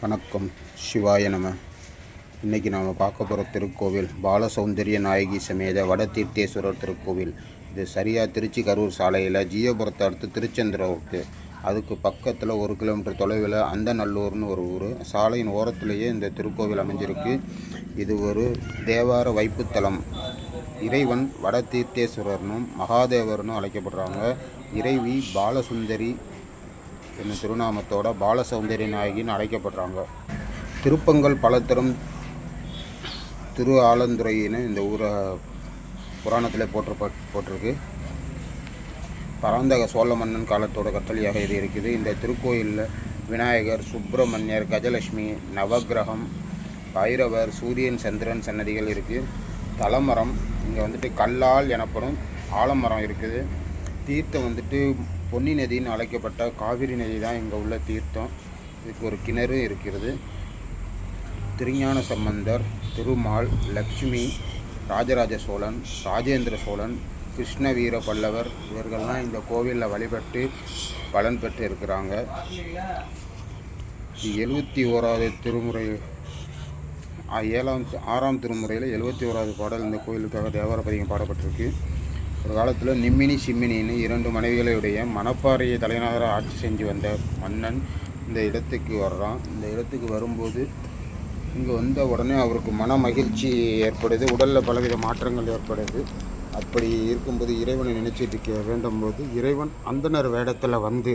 வணக்கம். சிவாய நம. இன்றைக்கி நாம் பார்க்க போகிற திருக்கோவில் பாலசௌந்தரிய நாயகி சமேத வட தீர்த்தேஸ்வரர் திருக்கோவில். இது சரியாக திருச்சி கரூர் சாலையில் ஜியோபுரத்தை அடுத்து திருச்செந்தூருக்கு. அதுக்கு பக்கத்தில் ஒரு கிலோமீட்டர் தொலைவில் அந்தநல்லூர்னு ஒரு ஊர். சாலையின் ஓரத்திலேயே இந்த திருக்கோவில் அமைஞ்சிருக்கு. இது ஒரு தேவார வைப்புத்தலம். இறைவன் வட தீர்த்தேஸ்வரர்னும் மகாதேவர்னும் அழைக்கப்படுறாங்க. இறைவி பாலசுந்தரி என்னும் திருநாமத்தோட பாலசௌந்தரிய நாயகின்னு அழைக்கப்படுறாங்க. திருப்பங்கள் பல தரும் திரு ஆலந்துறையின்னு இந்த ஊரை புராணத்தில் போட்டு போட்டிருக்கு பராந்தக சோழ மன்னன் காலத்தோட கட்டளையாக இது இருக்குது. இந்த திருக்கோயிலில் விநாயகர் சுப்பிரமணியர் கஜலட்சுமி நவக்கிரகம் பைரவர் சூரியன் சந்திரன் சன்னதிகள் இருக்குது தலமரம் இங்கே வந்துட்டு கல்லால் எனப்படும் ஆலமரம் இருக்குது. தீர்த்தம் வந்துட்டு பொன்னி நதின்னு அழைக்கப்பட்ட காவிரி நதி தான் இங்கே உள்ள தீர்த்தம். இதுக்கு ஒரு கிணறு இருக்கிறது. திருஞான சம்பந்தர் திருமால் லக்ஷ்மி ராஜராஜ சோழன் ராஜேந்திர சோழன் கிருஷ்ண வீர பல்லவர் இவர்கள்லாம் இந்த கோவிலில் வழிபட்டு பலன் பெற்று இருக்கிறாங்க. எழுபத்தி ஓராவது திருமுறை ஏழாம் ஆறாம் திருமுறையில் எழுபத்தி ஓராவது பாடல் இந்த கோயிலுக்காக தேவார பதிகம் பாடப்பட்டிருக்கு. ஒரு காலத்தில் நிம்மினி சிம்மினின்னு இரண்டு மனைவிகளுடைய மணப்பாறையை தலைநகராக ஆட்சி செஞ்சு வந்த மன்னன் இந்த இடத்துக்கு வர்றான். இந்த இடத்துக்கு வரும்போது இங்கே வந்த உடனே அவருக்கு மன மகிழ்ச்சி ஏற்படுது உடலில் பலவித மாற்றங்கள் ஏற்படுது. அப்படி இருக்கும்போது இறைவனை நினைச்சிட்டு இருக்க வேண்டும் போது இறைவன் அந்தனர் வேடத்தில் வந்து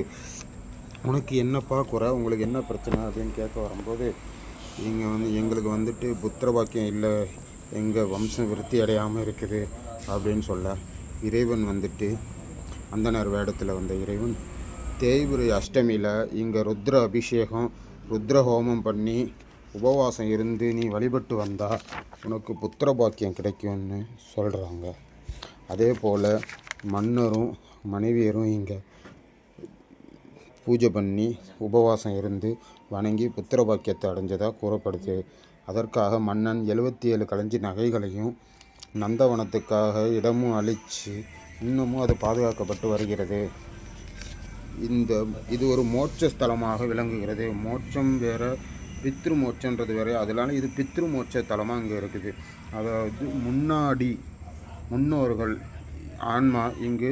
உனக்கு என்னப்பா குறை? உங்களுக்கு என்ன பிரச்சனை? அப்படின்னு கேட்க வரும்போது இங்கே வந்து எங்களுக்கு வந்துட்டு புத்திர பாக்கியம் இல்லை. எங்கள் வம்சம் விருத்தி அடையாமல் இருக்குது. அப்படின்னு சொல்ல இறைவன் வந்துட்டு அந்தனர் வேடத்தில் வந்த இறைவன். தேய்பிரை அஷ்டமியில் இங்கே ருத்ர அபிஷேகம் ருத்ர ஹோமம் பண்ணி உபவாசம் இருந்து நீ வழிபட்டு வந்தால் உனக்கு புத்திர பாக்கியம் கிடைக்கும்னு சொல்கிறாங்க அதே போல் மன்னரும் மனைவியரும் இங்கே பூஜை பண்ணி உபவாசம் இருந்து வணங்கி புத்திர பாக்கியத்தை அடைஞ்சதாக கூறப்படுது. அதற்காக மன்னன் எழுபத்தி ஏழு கலைஞ்சி நகைகளையும் நந்தவனத்துக்காக இடமும் அழித்து இன்னமும் அது பாதுகாக்கப்பட்டு வருகிறது. இந்த இது ஒரு மோட்ச ஸ்தலமாக விளங்குகிறது. மோட்சம் வேறு பித்ரு மோட்சன்றது வேறு. அதனால இது பித்ரு மோட்ச தலமாக இங்கே இருக்குது. அதாவது முன்னாடி முன்னோர்கள் ஆன்மா இங்கு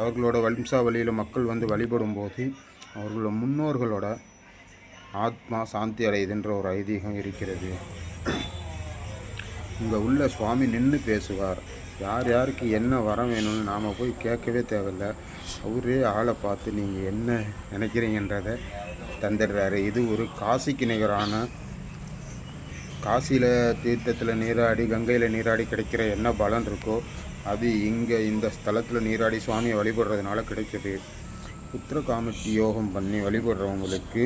அவர்களோட வம்சாவளியில் மக்கள் வந்து வழிபடும்போது அவர்களோட முன்னோர்களோட ஆத்மா சாந்தி அடையுதுன்ற ஒரு ஐதீகம் இருக்கிறது. இங்கே உள்ள சுவாமி நின்று பேசுவார். யார் யாருக்கு என்ன வரம் வேணும்னு நாம் போய் கேட்கவே தேவையில்ல. அவரே ஆளை பார்த்து நீங்கள் என்ன நினைக்கிறீங்கன்றதை தந்துடுறாரு. இது ஒரு காசிக்கு நிகரான காசியில் தீர்த்தத்தில் நீராடி கங்கையில் நீராடி கிடைக்கிற என்ன பலன் இருக்கோ அது இங்கே இந்த ஸ்தலத்தில் நீராடி சுவாமியை வழிபடுறதுனால கிடைக்கிது. புத்திர யோகம் பண்ணி வழிபடுறவங்களுக்கு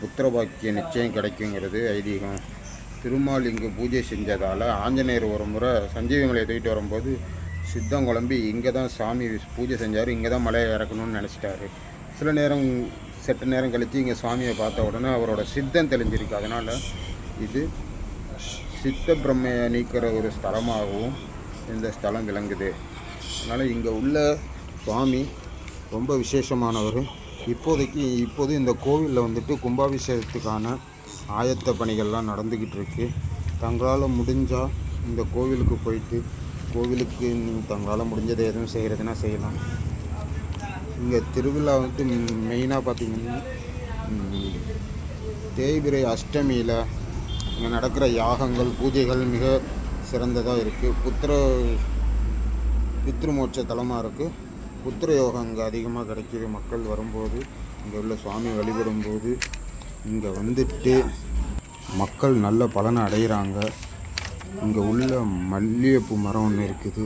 புத்திர பாக்கிய நிச்சயம் கிடைக்குங்கிறது ஐதீகம். திருமால் இங்கு பூஜை செஞ்சதால் ஆஞ்சநேயர் ஒரு முறை சஞ்சீவி மலையை தூக்கிட்டு வரும்போது சித்தம் குழம்பி இங்கே தான் சாமி பூஜை செஞ்சார் இங்கே தான் மலையை இறக்கணும்னு நினச்சிட்டாரு. சில நேரம் செட்ட நேரம் கழித்து இங்கே சுவாமியை பார்த்த உடனே அவரோட சித்தம் தெளிஞ்சிருக்கு. அதனால் இது சித்த பிரம்மையை நீக்கிற ஒரு ஸ்தலமாகவும் இந்த ஸ்தலம் விளங்குது. அதனால் இங்கே உள்ள சுவாமி ரொம்ப விசேஷமானவர். இப்போதைக்கு இப்போது இந்த கோவிலில் வந்துட்டு கும்பாபிஷேகத்துக்கான ஆயத்த பணிகள்லாம் நடந்துக்கிட்டு இருக்கு தங்களால் முடிஞ்சால் இந்த கோவிலுக்கு போயிட்டு கோவிலுக்கு நீங்கள் தங்களால் முடிஞ்சதை எதுவும் செய்கிறதுனா செய்யலாம். இங்கே திருவிழா வந்து மெயினாக பார்த்திங்கன்னா தேய்பிரை அஷ்டமியில் இங்கே நடக்கிற யாகங்கள் பூஜைகள் மிக சிறந்ததாக இருக்குது புத்திர பித்ருமோட்ச தலமாக இருக்குது புத்திர யோகம் இங்கே அதிகமாக கிடைக்கிது. மக்கள் வரும்போது இங்கே உள்ள சுவாமி வழிபடும்போது இங்கே வந்துட்டு மக்கள் நல்ல பலனை அடைகிறாங்க இங்கே உள்ள மல்லிகைப்பூ மரம் ஒன்று இருக்குது.